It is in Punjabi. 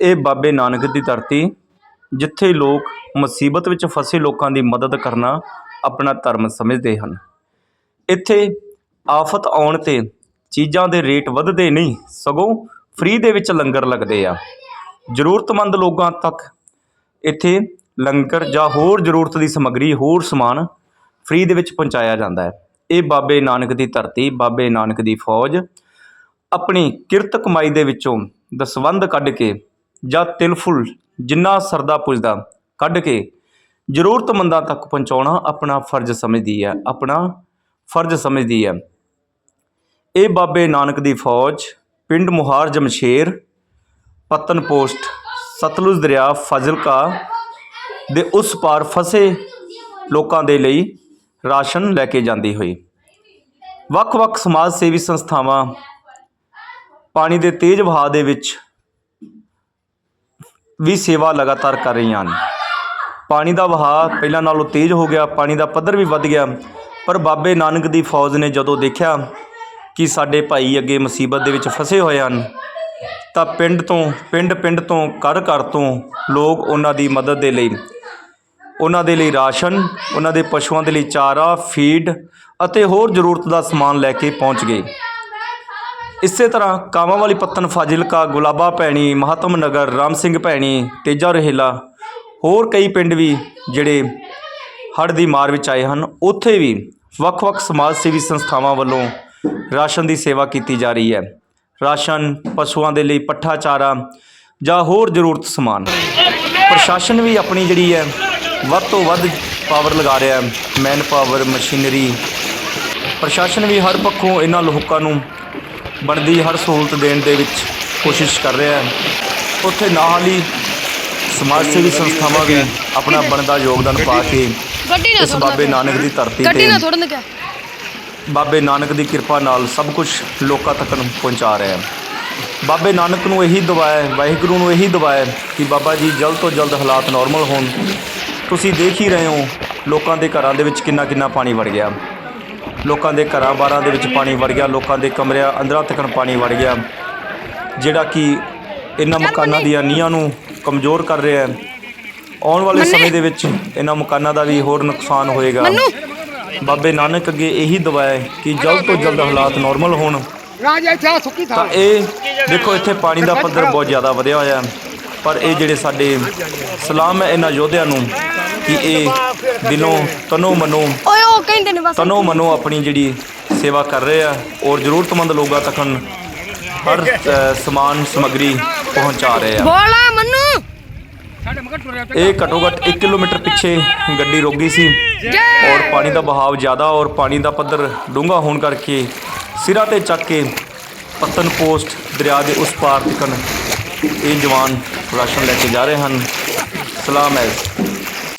ਇਹ ਬਾਬੇ ਨਾਨਕ ਦੀ ਧਰਤੀ, ਜਿੱਥੇ ਲੋਕ ਮੁਸੀਬਤ ਵਿੱਚ ਫਸੇ ਲੋਕਾਂ ਦੀ ਮਦਦ ਕਰਨਾ ਆਪਣਾ ਧਰਮ ਸਮਝਦੇ ਹਨ। ਇੱਥੇ ਆਫਤ ਆਉਣ ਤੇ ਚੀਜ਼ਾਂ ਦੇ ਰੇਟ ਵੱਧਦੇ ਨਹੀਂ, ਸਗੋਂ ਫ੍ਰੀ ਦੇ ਵਿੱਚ ਲੰਗਰ ਲੱਗਦੇ ਆ। ਜ਼ਰੂਰਤਮੰਦ ਲੋਕਾਂ ਤੱਕ ਇੱਥੇ ਲੰਗਰ ਜਾਂ ਹੋਰ ਜ਼ਰੂਰਤ ਦੀ ਸਮੱਗਰੀ, ਹੋਰ ਸਮਾਨ ਫ੍ਰੀ ਦੇ ਵਿੱਚ ਪਹੁੰਚਾਇਆ ਜਾਂਦਾ ਹੈ। ਇਹ ਬਾਬੇ ਨਾਨਕ ਦੀ ਧਰਤੀ, ਬਾਬੇ ਨਾਨਕ ਦੀ ਫੌਜ ਆਪਣੀ ਕਿਰਤ ਕਮਾਈ ਦੇ ਵਿੱਚੋਂ ਦਸਵੰਧ ਕੱਢ ਕੇ ਜਾਂ ਤਿਲਫੁਲ ਜਿੰਨਾ ਸਰਦਾ ਪੁੱਜਦਾ, ਕੱਢ ਕੇ ਜ਼ਰੂਰਤਮੰਦਾਂ ਤੱਕ ਪਹੁੰਚਾਉਣਾ ਆਪਣਾ ਫਰਜ਼ ਸਮਝਦੀ ਹੈ, ਆਪਣਾ ਫਰਜ਼ ਸਮਝਦੀ ਹੈ। ਇਹ ਬਾਬੇ ਨਾਨਕ ਦੀ ਫੌਜ, ਪਿੰਡ ਮੁਹਾਰ ਜਮਸ਼ੇਰ, ਪਤਨ ਪੋਸਟ, ਸਤਲੁਜ ਦਰਿਆ, ਫਾਜ਼ਿਲਕਾ ਦੇ ਉਸ ਪਾਰ ਫਸੇ ਲੋਕਾਂ ਦੇ ਲਈ ਰਾਸ਼ਨ ਲੈ ਕੇ ਜਾਂਦੀ ਹੋਈ। ਵੱਖ-ਵੱਖ ਸਮਾਜ ਸੇਵੀ ਸੰਸਥਾਵਾਂ ਪਾਣੀ ਦੇ ਤੇਜ਼ ਵਹਾਅ ਦੇ ਵਿੱਚ ਵੀ ਸੇਵਾ ਲਗਾਤਾਰ ਕਰ ਰਹੀਆਂ ਹਨ। ਪਾਣੀ ਦਾ ਵਹਾਅ ਪਹਿਲਾਂ ਨਾਲੋਂ ਤੇਜ਼ ਹੋ ਗਿਆ, ਪਾਣੀ ਦਾ ਪੱਧਰ ਵੀ ਵੱਧ ਗਿਆ। ਪਰ ਬਾਬੇ ਨਾਨਕ ਦੀ ਫੌਜ ਨੇ ਜਦੋਂ ਦੇਖਿਆ ਕਿ ਸਾਡੇ ਭਾਈ ਅੱਗੇ ਮੁਸੀਬਤ ਦੇ ਵਿੱਚ ਫਸੇ ਹੋਏ ਹਨ, ਤਾਂ ਪਿੰਡ ਤੋਂ, ਪਿੰਡ ਪਿੰਡ ਤੋਂ, ਘਰ ਘਰ ਤੋਂ ਲੋਕ ਉਹਨਾਂ ਦੀ ਮਦਦ ਦੇ ਲਈ, ਉਹਨਾਂ ਦੇ ਲਈ ਰਾਸ਼ਨ, ਉਹਨਾਂ ਦੇ ਪਸ਼ੂਆਂ ਦੇ ਲਈ ਚਾਰਾ, ਫੀਡ ਅਤੇ ਹੋਰ ਜ਼ਰੂਰਤ ਦਾ ਸਮਾਨ ਲੈ ਕੇ ਪਹੁੰਚ ਗਏ। ਇਸੇ ਤਰ੍ਹਾਂ ਕਾਵਾਂ ਵਾਲੀ ਪੱਤਨ ਫਾਜ਼ਿਲਕਾ ਗੁਲਾਬਾ ਭੈਣੀ, ਮਹਾਤਮ ਨਗਰ, ਰਾਮ ਸਿੰਘ ਭੈਣੀ, ਤੇਜਾ ਰਹੇਲਾ, ਹੋਰ ਕਈ ਪਿੰਡ ਵੀ ਜਿਹੜੇ ਹੜ੍ਹ ਦੀ ਮਾਰ ਵਿੱਚ ਆਏ ਹਨ, ਉੱਥੇ ਵੀ ਵੱਖ-ਵੱਖ ਸਮਾਜ ਸੇਵੀ ਸੰਸਥਾਵਾਂ ਵੱਲੋਂ ਰਾਸ਼ਨ ਦੀ ਸੇਵਾ ਕੀਤੀ ਜਾ ਰਹੀ ਹੈ। ਰਾਸ਼ਨ ਪਸ਼ੂਆਂ ਦੇ ਲਈ ਪੱਠਾ, ਚਾਰਾ ਜਾਂ ਹੋਰ ਜ਼ਰੂਰਤ ਸਮਾਨ। ਪ੍ਰਸ਼ਾਸਨ ਵੀ ਆਪਣੀ ਜਿਹੜੀ ਹੈ, ਵੱਧ ਤੋਂ ਵੱਧ ਪਾਵਰ ਲਗਾ ਰਿਹਾ ਹੈ ਮੈਨ ਪਾਵਰ ਮਸ਼ੀਨਰੀ ਪ੍ਰਸ਼ਾਸਨ ਵੀ ਹਰ ਪੱਖੋਂ ਇਹਨਾਂ ਲੋਕਾਂ ਨੂੰ ਬਣਦੀ ਹਰ ਸਹੂਲਤ ਦੇਣ ਦੇ ਵਿੱਚ ਕੋਸ਼ਿਸ਼ ਕਰ ਰਿਹਾ ਹੈ। ਉੱਥੇ ਨਾਲ ਹੀ ਸਮਾਜ ਸੇਵੀ ਸੰਸਥਾਵਾਂ ਵੀ ਆਪਣਾ ਬਣਦਾ ਯੋਗਦਾਨ ਪਾ ਕੇ ਇਸ ਬਾਬੇ ਨਾਨਕ ਦੀ ਧਰਤੀ ਤੇ ਬਾਬੇ ਨਾਨਕ ਦੀ ਕਿਰਪਾ ਨਾਲ ਸਭ ਕੁਝ ਲੋਕਾਂ ਤੱਕ ਨੂੰ ਪਹੁੰਚਾ ਰਿਹਾ ਹੈ। ਬਾਬੇ ਨਾਨਕ ਨੂੰ ਇਹੀ ਦੁਆ ਹੈ ਵਾਹਿਗੁਰੂ ਨੂੰ ਇਹੀ ਦੁਆ ਹੈ ਕਿ ਬਾਬਾ ਜੀ ਜਲਦ ਤੋਂ ਜਲਦ ਹਾਲਾਤ ਨਾਰਮਲ ਹੋਣ। ਤੁਸੀਂ ਦੇਖ ਹੀ ਰਹੇ ਹੋ ਲੋਕਾਂ ਦੇ ਘਰਾਂ ਦੇ ਵਿੱਚ ਕਿੰਨਾ ਕਿੰਨਾ ਪਾਣੀ ਵੜ ਗਿਆ। ਲੋਕਾਂ ਦੇ ਘਰਾਂ ਬਾਰਾਂ ਦੇ ਵਿੱਚ ਪਾਣੀ ਵੜ ਗਿਆ ਲੋਕਾਂ ਦੇ ਕਮਰਿਆਂ ਅੰਦਰਾਂ ਤੱਕ ਪਾਣੀ ਵੜ ਗਿਆ। ਜਿਹੜਾ ਕਿ ਇਹਨਾਂ ਮਕਾਨਾਂ ਦੀਆਂ ਨੀਹਾਂ ਨੂੰ ਕਮਜ਼ੋਰ ਕਰ ਰਿਹਾ ਹੈ। ਆਉਣ ਵਾਲੇ ਸਮੇਂ ਦੇ ਵਿੱਚ ਇਹਨਾਂ ਮਕਾਨਾਂ ਦਾ ਵੀ ਹੋਰ ਨੁਕਸਾਨ ਹੋਏਗਾ। ਬਾਬੇ ਨਾਨਕ ਅੱਗੇ ਇਹੀ ਦੁਆ ਹੈ ਕਿ ਜਲਦ ਤੋਂ ਜਲਦ ਹਾਲਾਤ ਨਾਰਮਲ ਹੋਣ। ਰਾਜ ਇੱਥੇ ਆ ਸੁੱਕੀ ਥਾਂ। ਤਾਂ ਇਹ ਦੇਖੋ ਇੱਥੇ ਪਾਣੀ ਦਾ ਪੱਧਰ ਬਹੁਤ ਜ਼ਿਆਦਾ ਵਧਿਆ ਹੋਇਆ ਹੈ। ਪਰ ਇਹ ਜਿਹੜੇ ਸਾਡੇ ਸਲਾਮ ਹੈ ਇਹਨਾਂ ਯੋਧਿਆਂ ਨੂੰ ਕਿ ਇਹ ਦਿਲੋਂ ਤਨੋ ਮਨੋ ਓਏ ਉਹ ਕਹਿੰਦੇ ਨੇ ਬਸ। ਤਨੋ ਮਨੋ ਆਪਣੀ ਜਿਹੜੀ ਸੇਵਾ ਕਰ ਰਹੇ ਆ ਔਰ ਜ਼ਰੂਰਤਮੰਦ ਲੋਕਾਂ ਤੱਕ ਹਰ ਅ, ਸਮਾਨ ਸਮੱਗਰੀ ਪਹੁੰਚਾ ਰਹੇ ਆ। ਬੋਲਾ ਮੰਨੂ। ਸਾਡੇ ਮਗਰ ਟੁਰਿਆ ਇਹ ਘੱਟੋ ਘੱਟ 1 ਕਿਲੋਮੀਟਰ ਪਿੱਛੇ ਗੱਡੀ ਰੁਕ ਗਈ ਸੀ ਔਰ ਪਾਣੀ ਦਾ ਬਹਾਵ ਜ਼ਿਆਦਾ ਔਰ ਪਾਣੀ ਦਾ ਪੱਧਰ ਡੂੰਘਾ ਹੋਣ ਕਰਕੇ ਸਿਰਾਂ ਤੇ ਚੱਕ ਕੇ ਪਤਨ ਪੋਸਟ ਦਰਿਆ ਦੇ ਉਸ ਪਾਰ ਤੱਕ ਇਹ ਜਵਾਨ ਰਾਸ਼ਨ ਲੈ ਕੇ ਜਾ ਰਹੇ ਹਨ। ਸਲਾਮ ਹੈ।